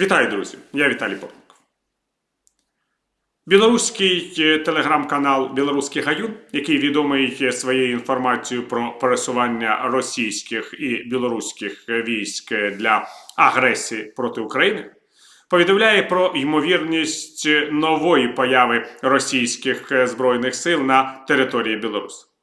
Вітаю, друзі! Я Віталій Портников. Білоруський е, телеграм-канал Білоруський Гаюн, який відомий е, своєю інформацією про пересування російських і білоруських військ для агресії проти України, повідомляє про ймовірність нової появи російських е, збройних сил на території Білорусі.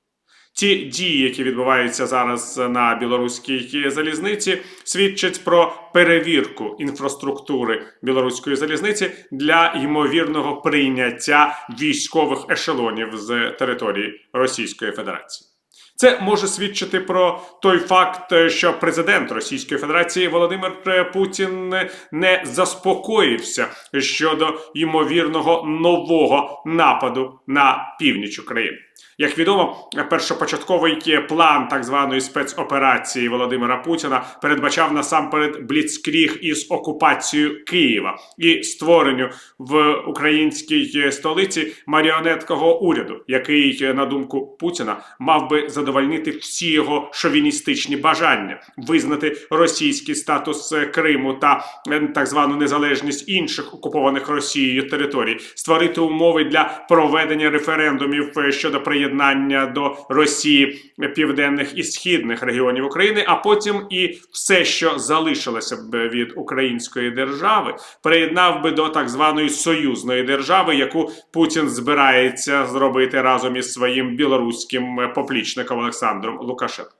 Ті дії, які відбуваються зараз на білоруській залізниці, свідчать про перевірку інфраструктури білоруської залізниці для ймовірного прийняття військових ешелонів з території Російської Федерації. Це може свідчити про той факт, що президент Російської Федерації Володимир Путін не заспокоївся щодо ймовірного нового нападу на північ України. Як відомо, першопочатковий план так званої спецоперації Володимира Путіна передбачав насамперед бліцкріг із окупацією Києва і створенню в українській столиці маріонеткового уряду, який, на думку Путіна, мав би задовольнити всі його шовіністичні бажання, визнати російський статус Криму та е, так звану незалежність інших окупованих Росією територій, створити умови для проведення референдумів е, щодо приєднання до Росії південних і східних регіонів України, а потім і все, що залишилося б від української держави, приєднав би до так званої союзної держави, яку Путін збирається зробити разом із своїм білоруським поплічником Олександром Лукашенком.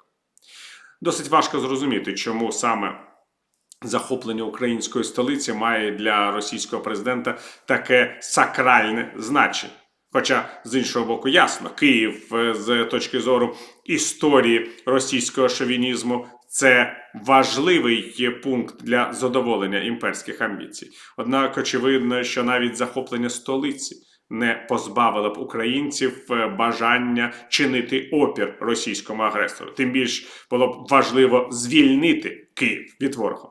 Досить важко зрозуміти, чому саме. Захоплення української столиці має для російського президента таке сакральне значення. Хоча з іншого боку, ясно, Київ е, з точки зору історії російського шовінізму це важливий пункт для задоволення імперських амбіцій. Однак, очевидно, що навіть захоплення столиці не позбавило б українців е, бажання чинити опір російському агресору. Тим більш було б важливо звільнити Київ від ворога.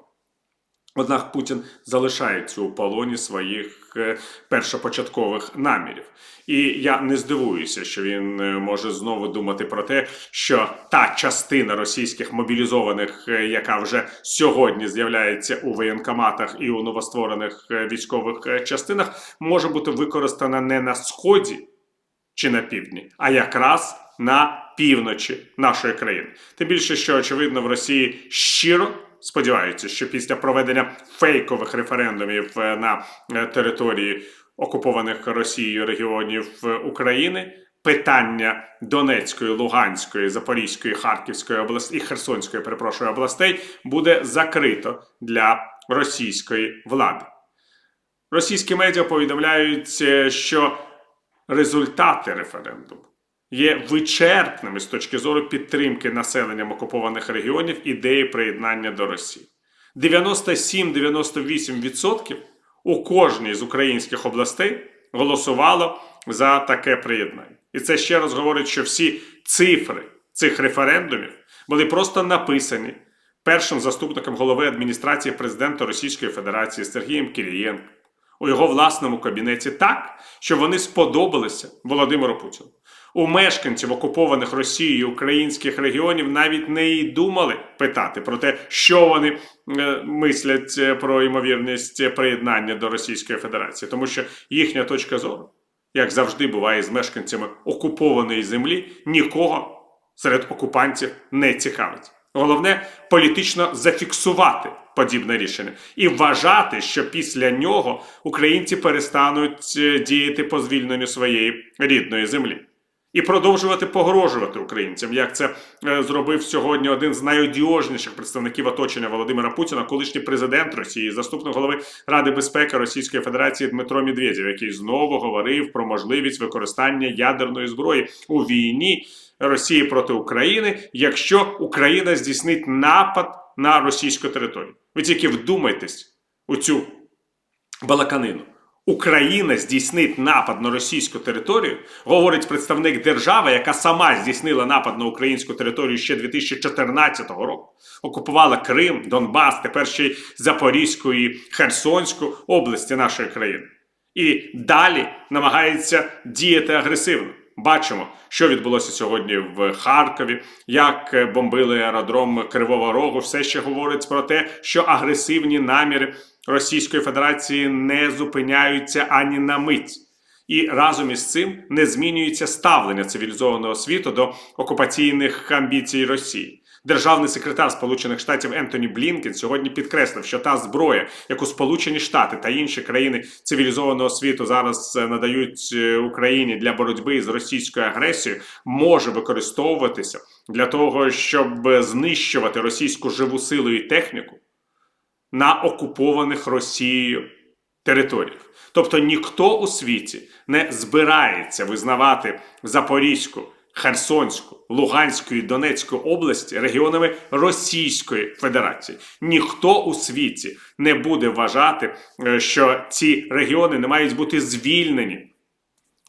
Однак Путін залишається у полоні своїх е, першопочаткових намірів, і я не здивуюся, що він е, може знову думати про те, що та частина російських мобілізованих, е, яка вже сьогодні з'являється у воєнкоматах і у новостворених військових частинах, може бути використана не на сході чи на півдні, а якраз на півночі нашої країни. Тим більше, що очевидно в Росії щиро сподіваються, що після проведення фейкових референдумів е, на е, території окупованих Росією регіонів е, України. Питання Донецької, Луганської, Запорізької, Харківської області і Херсонської, перепрошую, областей буде закрито для російської влади. Російські медіа повідомляють, що результати референдуму є вичерпними з точки зору підтримки населенням окупованих регіонів ідеї приєднання до Росії. 97-98% у кожній з українських областей голосувало за таке приєднання. І це ще раз говорить, що всі цифри цих референдумів були просто написані першим заступником голови адміністрації президента Російської Федерації Сергієм Кирієнком у його власному кабінеті так, що вони сподобалися Володимиру Путіну. У мешканців окупованих Росією українських регіонів навіть не й думали питати про те, що вони е, мислять е, про ймовірність приєднання до Російської Федерації, тому що їхня точка зору, як завжди буває з мешканцями окупованої землі, нікого серед окупантів не цікавить. Головне політично зафіксувати подібне рішення і вважати, що після нього українці перестануть е, діяти по звільненню своєї рідної землі. І продовжувати погрожувати українцям, як це е, зробив сьогодні один з найодіожніших представників оточення Володимира Путіна, колишній президент Росії, заступник голови Ради безпеки Російської Федерації Дмитро Медведєв, який знову говорив про можливість використання ядерної зброї у війні Росії проти України, якщо Україна здійснить напад на російську територію. Ви тільки вдумайтесь у цю балаканину. Україна здійснить напад на російську територію, говорить представник держави, яка сама здійснила напад на українську територію ще 2014 року. Окупувала Крим, Донбас, тепер ще й Запорізьку і Херсонську області нашої країни. І далі намагається діяти агресивно. Бачимо, що відбулося сьогодні в Харкові, як бомбили аеродром Кривого Рогу. Все ще говорить про те, що агресивні наміри Російської Федерації не зупиняються ані на мить. І разом із цим не змінюється ставлення цивілізованого світу до окупаційних амбіцій Росії. Державний секретар Сполучених Штатів Ентоні Блінкен сьогодні підкреслив, що та зброя, яку Сполучені Штати та інші країни цивілізованого світу зараз е, надають е, Україні для боротьби з російською агресією, може використовуватися для того, щоб знищувати російську живу силу і техніку на окупованих Росією територіях. Тобто ніхто у світі не збирається визнавати Запорізьку, Херсонську, Луганську і Донецьку області регіонами Російської Федерації. Ніхто у світі не буде вважати, е, що ці регіони не мають бути звільнені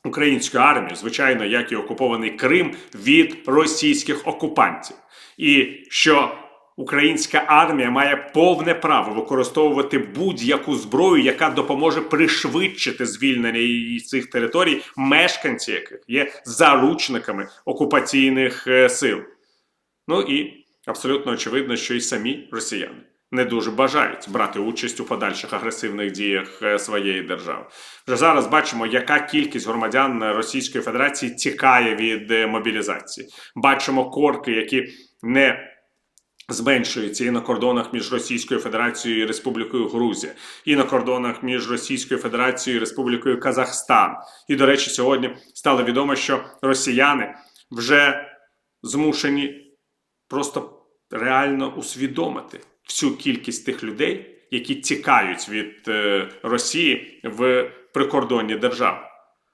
українською армією, звичайно, як і окупований Крим від російських окупантів, і що українська армія має повне право використовувати будь-яку зброю, яка допоможе пришвидшити звільнення її цих територій, мешканці яких є заручниками окупаційних е, сил. Ну і абсолютно очевидно, що і самі росіяни не дуже бажають брати участь у подальших агресивних діях е, своєї держави. Вже зараз бачимо, яка кількість громадян Російської Федерації тікає від е, мобілізації. Бачимо корки, які не Зменшується і на кордонах між Російською Федерацією і Республікою Грузія, і на кордонах між Російською Федерацією і Республікою Казахстан. І, до речі, сьогодні стало відомо, що росіяни вже змушені просто реально усвідомити всю кількість тих людей, які тікають від е, Росії в прикордонні держави.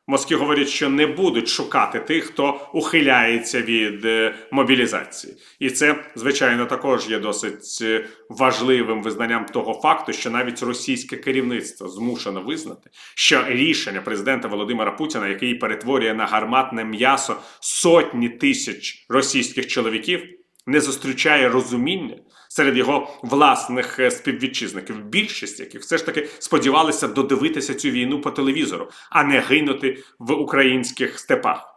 Москві говорять, що не будуть шукати тих, хто ухиляється від е, мобілізації, і це звичайно також є досить е, важливим визнанням того факту, що навіть російське керівництво змушено визнати, що рішення президента Володимира Путіна, який перетворює на гарматне м'ясо сотні тисяч російських чоловіків, не зустрічає розуміння серед його власних е, співвітчизників, більшість яких все ж таки сподівалися додивитися цю війну по телевізору, а не гинути в українських степах.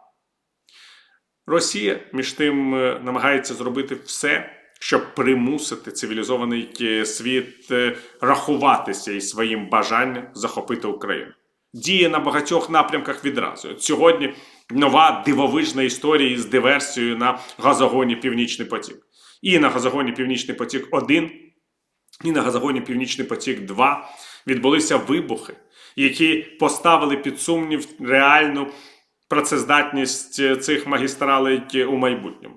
Росія між тим е, намагається зробити все, щоб примусити цивілізований е, світ рахуватися із своїм бажанням захопити Україну. Діє на багатьох напрямках відразу. От сьогодні нова дивовижна історія із диверсією на газогоні Північний потік. І на газогоні Північний потік 1 і на газогоні Північний потік 2 відбулися вибухи, які поставили під сумнів реальну працездатність цих магістралей у майбутньому.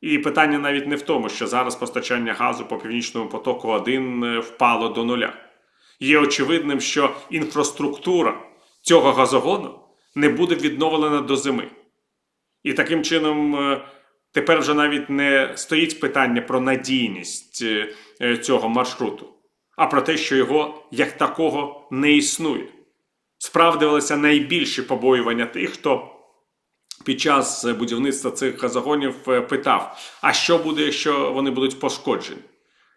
І питання навіть не в тому, що зараз постачання газу по північному потоку 1 впало до нуля. Є очевидним, що інфраструктура цього газогону не буде відновлена до зими. І таким чином е, тепер вже навіть не стоїть питання про надійність е, е, цього маршруту, а про те, що його як такого не існує. Справдувалися найбільші побоювання тих, хто під час будівництва цих газогонів питав: а що буде, якщо вони будуть пошкоджені?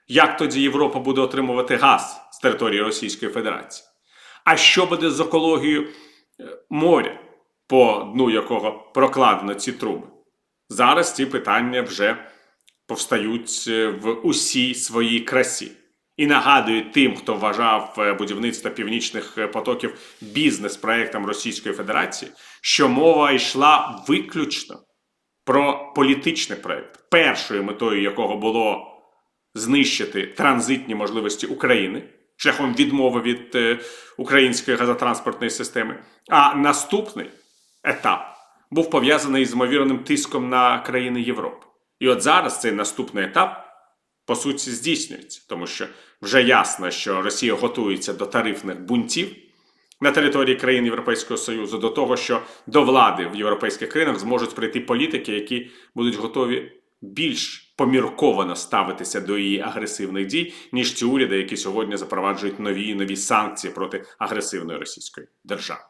Як тоді Європа буде отримувати газ з території Російської Федерації? А що буде з екологією моря, по дну якого прокладено ці труби? Зараз ці питання вже повстають в усій своїй красі. І нагадують тим, хто вважав будівництво північних потоків бізнес-проектом Російської Федерації, що мова йшла виключно про політичний проект, першою метою якого було знищити транзитні можливості України шляхом відмови від е, української газотранспортної системи. А наступний етап був пов'язаний з ймовірним тиском на країни Європи. І от зараз цей наступний етап по суті здійснюється, тому що вже ясно, що Росія готується до тарифних бунтів. На території країн Європейського Союзу до того, що до влади в європейських країнах зможуть прийти політики, які будуть готові більш помірковано ставитися до її агресивних дій, ніж ці уряди, які сьогодні запроваджують нові і нові санкції проти агресивної російської держави.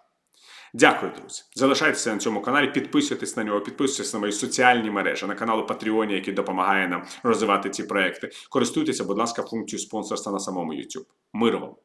Дякую, друзі. Залишайтеся на цьому каналі, підписуйтесь на нього, підписуйтесь на мої соціальні мережі, на канал Patreon, який допомагає нам розвивати ці проекти. Користуйтеся, будь ласка, функцією спонсорства на самому YouTube. Миру вам!